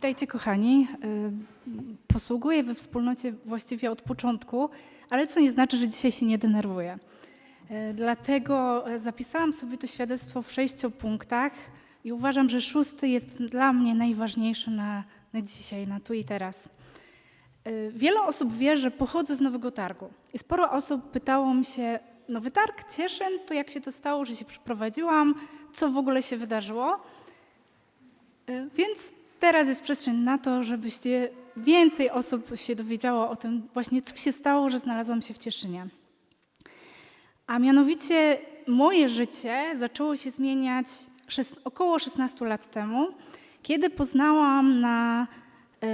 Witajcie kochani. Y, Posługuję we wspólnocie właściwie od początku, ale co nie znaczy, że dzisiaj się nie denerwuję. Y, Dlatego y, zapisałam sobie to świadectwo w sześciu punktach i uważam, że szósty jest dla mnie najważniejszy na, na dzisiaj, na tu i teraz. Y, Wiele osób wie, że pochodzę z Nowego Targu. I sporo osób pytało mi się, Nowy Targ, Cieszyn, to jak się to stało, że się przeprowadziłam, co w ogóle się wydarzyło. Więc teraz jest przestrzeń na to, żebyście więcej osób się dowiedziało o tym właśnie, co się stało, że znalazłam się w Cieszynie. A mianowicie moje życie zaczęło się zmieniać około 16 lat temu, kiedy poznałam na y,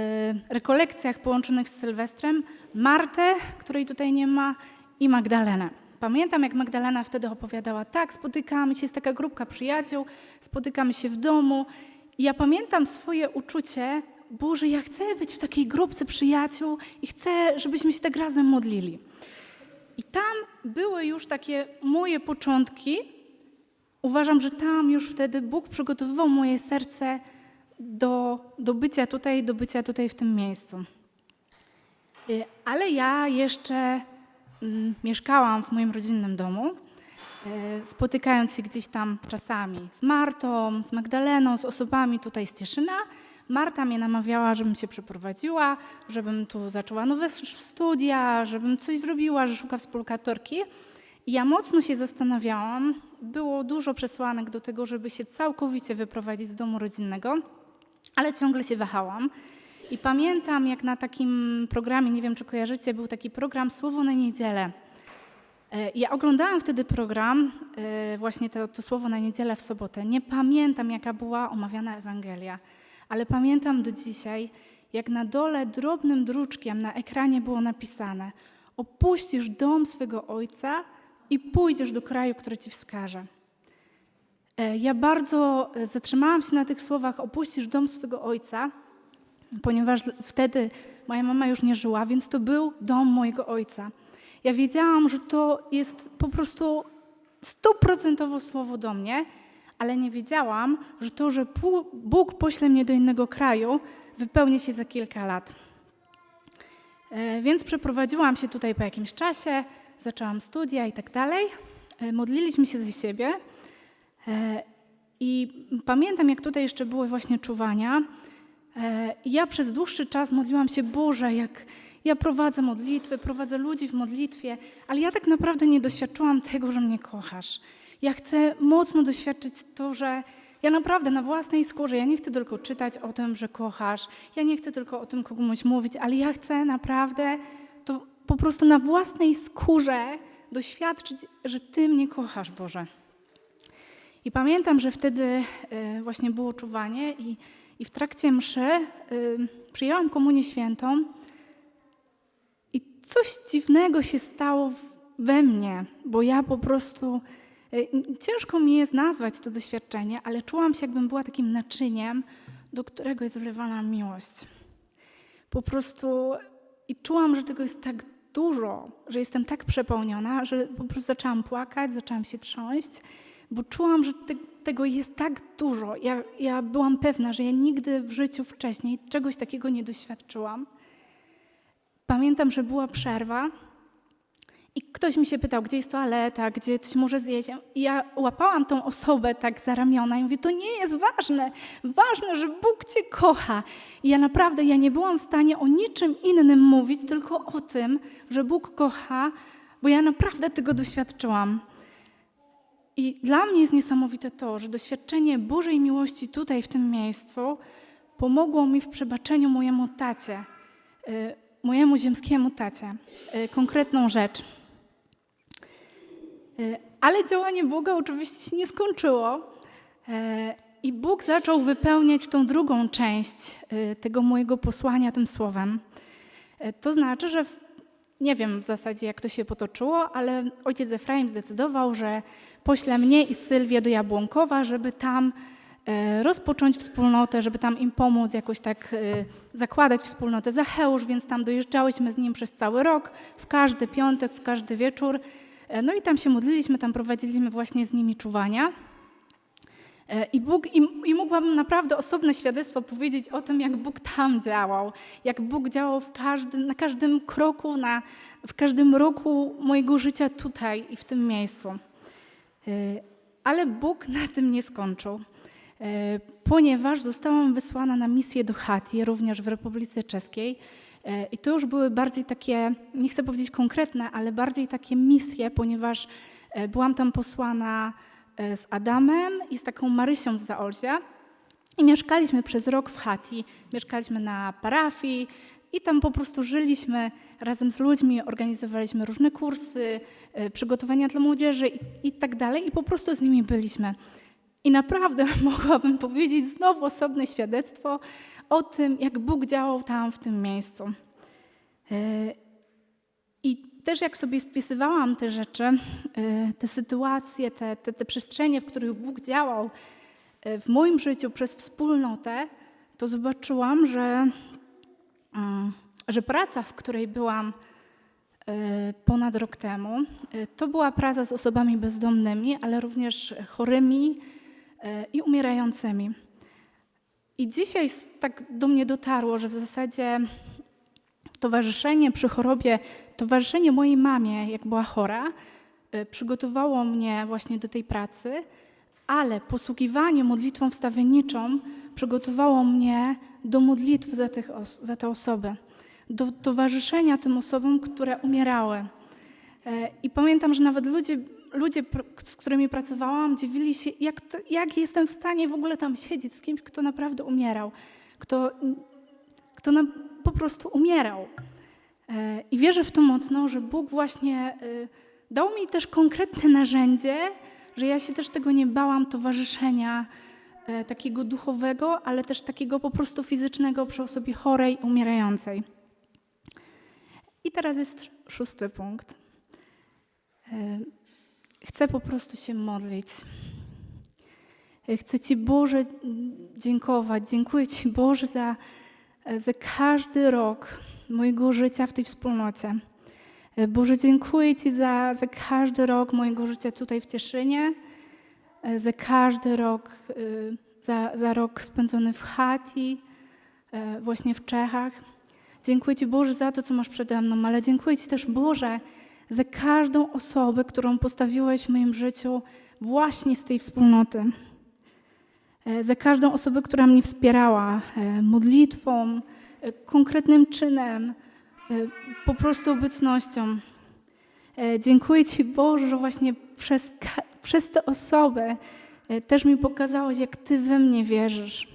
rekolekcjach połączonych z Sylwestrem Martę, której tutaj nie ma, i Magdalenę. Pamiętam, jak Magdalena wtedy opowiadała, tak, spotykamy się, jest taka grupka przyjaciół, spotykamy się w domu. I ja pamiętam swoje uczucie, Boże, ja chcę być w takiej grupce przyjaciół i chcę, żebyśmy się tak razem modlili. I tam były już takie moje początki. Uważam, że tam już wtedy Bóg przygotowywał moje serce do, do bycia tutaj, do bycia tutaj w tym miejscu. Y, Ale ja jeszcze mm, mieszkałam w moim rodzinnym domu, spotykając się gdzieś tam czasami z Martą, z Magdaleną, z osobami tutaj z Cieszyna. Marta mnie namawiała, żebym się przeprowadziła, żebym tu zaczęła nowe studia, żebym coś zrobiła, że szuka współlokatorki. I ja mocno się zastanawiałam. Było dużo przesłanek do tego, żeby się całkowicie wyprowadzić z domu rodzinnego, ale ciągle się wahałam. I pamiętam, jak na takim programie, nie wiem czy kojarzycie, był taki program Słowo na niedzielę. E, Ja oglądałam wtedy program, e, właśnie to, to słowo na niedzielę w sobotę. Nie pamiętam, jaka była omawiana Ewangelia, ale pamiętam do dzisiaj, jak na dole drobnym druczkiem na ekranie było napisane: Opuścisz dom swego ojca i pójdziesz do kraju, który ci wskaże. E, Ja bardzo zatrzymałam się na tych słowach: Opuścisz dom swego ojca, ponieważ wtedy moja mama już nie żyła, więc to był dom mojego ojca. Ja wiedziałam, że to jest po prostu stuprocentowo słowo do mnie, ale nie wiedziałam, że to, że Bóg pośle mnie do innego kraju, wypełni się za kilka lat. E, Więc przeprowadziłam się tutaj po jakimś czasie, zaczęłam studia i tak dalej. E, Modliliśmy się za siebie. E, I pamiętam, jak tutaj jeszcze były właśnie czuwania. Ja przez dłuższy czas modliłam się, Boże, jak ja prowadzę modlitwy, prowadzę ludzi w modlitwie, ale ja tak naprawdę nie doświadczyłam tego, że mnie kochasz. Ja chcę mocno doświadczyć to, że ja naprawdę na własnej skórze, ja nie chcę tylko czytać o tym, że kochasz, ja nie chcę tylko o tym komuś mówić, ale ja chcę naprawdę to po prostu na własnej skórze doświadczyć, że Ty mnie kochasz, Boże. I pamiętam, że wtedy y, właśnie było czuwanie i, i w trakcie mszy y, przyjęłam komunię świętą coś dziwnego się stało we mnie, bo ja po prostu, y, ciężko mi jest nazwać to doświadczenie, ale czułam się, jakbym była takim naczyniem, do którego jest wlewana miłość. Po prostu i czułam, że tego jest tak dużo, że jestem tak przepełniona, że po prostu zaczęłam płakać, zaczęłam się trząść, bo czułam, że te, tego jest tak dużo. Ja, ja byłam pewna, że ja nigdy w życiu wcześniej czegoś takiego nie doświadczyłam. Pamiętam, że była przerwa i ktoś mi się pytał, gdzie jest toaleta, gdzie coś może zjeść. I ja łapałam tą osobę tak za ramiona i mówię, to nie jest ważne. Ważne, że Bóg cię kocha. I ja naprawdę, ja nie byłam w stanie o niczym innym mówić, tylko o tym, że Bóg kocha, bo ja naprawdę tego doświadczyłam. I dla mnie jest niesamowite to, że doświadczenie Bożej miłości tutaj, w tym miejscu, pomogło mi w przebaczeniu mojemu tacie, y, mojemu ziemskiemu tacie, y, konkretną rzecz. Y, Ale działanie Boga oczywiście się nie skończyło. E, I Bóg zaczął wypełniać tą drugą część tego mojego posłania tym słowem. E, To znaczy, że w, nie wiem w zasadzie, jak to się potoczyło, ale ojciec Efraim zdecydował, że pośle mnie i Sylwię do Jabłonkowa, żeby tam e, rozpocząć wspólnotę, żeby tam im pomóc jakoś tak e, zakładać wspólnotę Zacheusz, więc tam dojeżdżałyśmy z nim przez cały rok, w każdy piątek, w każdy wieczór. E, No i tam się modliliśmy, tam prowadziliśmy właśnie z nimi czuwania. E, I, Bóg, i, I mogłabym naprawdę osobne świadectwo powiedzieć o tym, jak Bóg tam działał, jak Bóg działał w każdym, na każdym kroku, na, w każdym roku mojego życia tutaj i w tym miejscu. E, Ale Bóg na tym nie skończył, e, ponieważ zostałam wysłana na misję do Hati, również w Republice Czeskiej. E, I to już były bardziej takie, nie chcę powiedzieć konkretne, ale bardziej takie misje, ponieważ e, byłam tam posłana e, z Adamem i z taką Marysią z Zaolzia. I mieszkaliśmy przez rok w Hati. Mieszkaliśmy na parafii i tam po prostu żyliśmy razem z ludźmi, organizowaliśmy różne kursy, e, przygotowania dla młodzieży i, i tak dalej. I po prostu z nimi byliśmy. I naprawdę mogłabym powiedzieć znowu osobne świadectwo o tym, jak Bóg działał tam w tym miejscu. E, I też jak sobie spisywałam te rzeczy, e, te sytuacje, te, te, te przestrzenie, w których Bóg działał e, w moim życiu przez wspólnotę, to zobaczyłam, że, mm, że praca, w której byłam ponad rok temu, to była praca z osobami bezdomnymi, ale również chorymi i umierającymi. I dzisiaj tak do mnie dotarło, że w zasadzie towarzyszenie przy chorobie, towarzyszenie mojej mamie, jak była chora, y, przygotowało mnie właśnie do tej pracy, ale posługiwanie modlitwą wstawienniczą przygotowało mnie do modlitwy za, tych za te osoby, do towarzyszenia tym osobom, które umierały. E, I pamiętam, że nawet ludzie, ludzie, z którymi pracowałam, dziwili się, jak, to, jak jestem w stanie w ogóle tam siedzieć z kimś, kto naprawdę umierał, kto, kto na, po prostu umierał. E, I wierzę w to mocno, że Bóg właśnie y, dał mi też konkretne narzędzie, że ja się też tego nie bałam towarzyszenia e, takiego duchowego, ale też takiego po prostu fizycznego przy osobie chorej, umierającej. I teraz jest szósty punkt. Chcę po prostu się modlić. Chcę Ci, Boże, dziękować. Dziękuję Ci, Boże, za, za każdy rok mojego życia w tej wspólnocie. Boże, dziękuję Ci za, za każdy rok mojego życia tutaj w Cieszynie, za każdy rok, e, za, za rok spędzony w Chati, e, właśnie w Czechach. Dziękuję Ci, Boże, za to, co masz przede mną, ale dziękuję Ci też, Boże, za każdą osobę, którą postawiłeś w moim życiu właśnie z tej wspólnoty. E, Za każdą osobę, która mnie wspierała e, modlitwą, e, konkretnym czynem, po prostu obecnością. Dziękuję Ci, Boże, że właśnie przez, przez te osoby też mi pokazałeś, jak Ty we mnie wierzysz.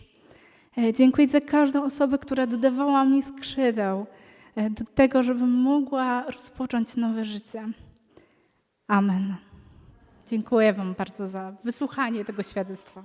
Dziękuję za każdą osobę, która dodawała mi skrzydeł do tego, żebym mogła rozpocząć nowe życie. Amen. Dziękuję Wam bardzo za wysłuchanie tego świadectwa.